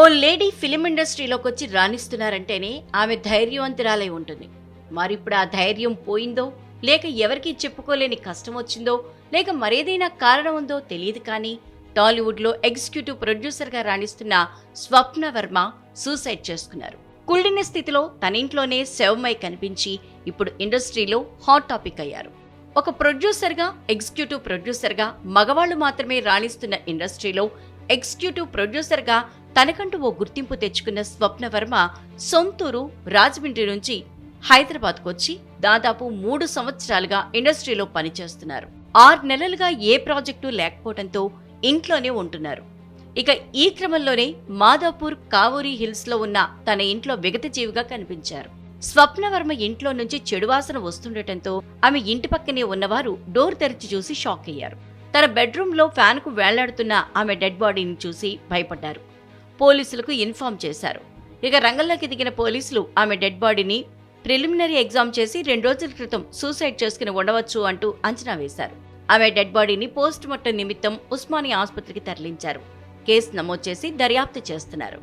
ఓ lady film ఇండస్ట్రీలోకి వచ్చి రాణిస్తున్నారంటేనే ఆమె ధైర్యవంతురాలై ఉంటుంది. మరిప్పుడు ఆ ధైర్యం పోయిందో లేక ఎవరికీ చెప్పుకోలేని కష్టం వచ్చిందో లేక మరేదైనా కారణం ఉందో తెలియదు కానీ టాలీవుడ్లో ఎగ్జిక్యూటివ్ ప్రొడ్యూసర్గా రాణిస్తున్న స్వప్న వర్మ సూసైడ్ చేసుకున్నారు. కుళ్ళిన స్థితిలో తన ఇంట్లోనే శవమై కనిపించి ఇప్పుడు ఇండస్ట్రీలో హాట్ టాపిక్ అయ్యారు. ఒక ప్రొడ్యూసర్గా ఎగ్జిక్యూటివ్ ప్రొడ్యూసర్గా మగవాళ్ళు మాత్రమే రాణిస్తున్న ఇండస్ట్రీలో ఎగ్జిక్యూటివ్ ప్రొడ్యూసర్గా తనకంటూ ఓ గుర్తింపు తెచ్చుకున్న స్వప్నవర్మ సొంతూరు రాజమండ్రి నుంచి హైదరాబాద్కు వచ్చి దాదాపు మూడు సంవత్సరాలుగా ఇండస్ట్రీలో పనిచేస్తున్నారు. ఆరు నెలలుగా ఏ ప్రాజెక్టు లేకపోవడంతో ఇంట్లోనే ఉంటున్నారు. ఇక ఈ క్రమంలోనే మాదాపూర్ కావూరి హిల్స్లో ఉన్న తన ఇంట్లో విగతజీవిగా కనిపించారు. స్వప్నవర్మ ఇంట్లో నుంచి చెడు వాసన వస్తుండటంతో ఆమె ఇంటి పక్కనే ఉన్నవారు డోర్ తెరిచి చూసి షాక్ అయ్యారు. తన బెడ్రూమ్లో ఫ్యాన్కు వేలాడుతున్న ఆమె డెడ్ బాడీని చూసి భయపడ్డారు. పోలీసులకు ఇన్ఫార్మ్ చేశారు. ఇక రంగంలోకి దిగిన పోలీసులు ఆమె డెడ్ బాడీని ప్రిలిమినరీ ఎగ్జామ్ చేసి రెండు రోజుల క్రితం సూసైడ్ చేసుకుని ఉండవచ్చు అంటూ అంచనా వేశారు. ఆమె డెడ్ బాడీని పోస్ట్ మార్టం నిమిత్తం ఉస్మానియా ఆసుపత్రికి తరలించారు. కేసు నమోదు చేసి దర్యాప్తు చేస్తున్నారు.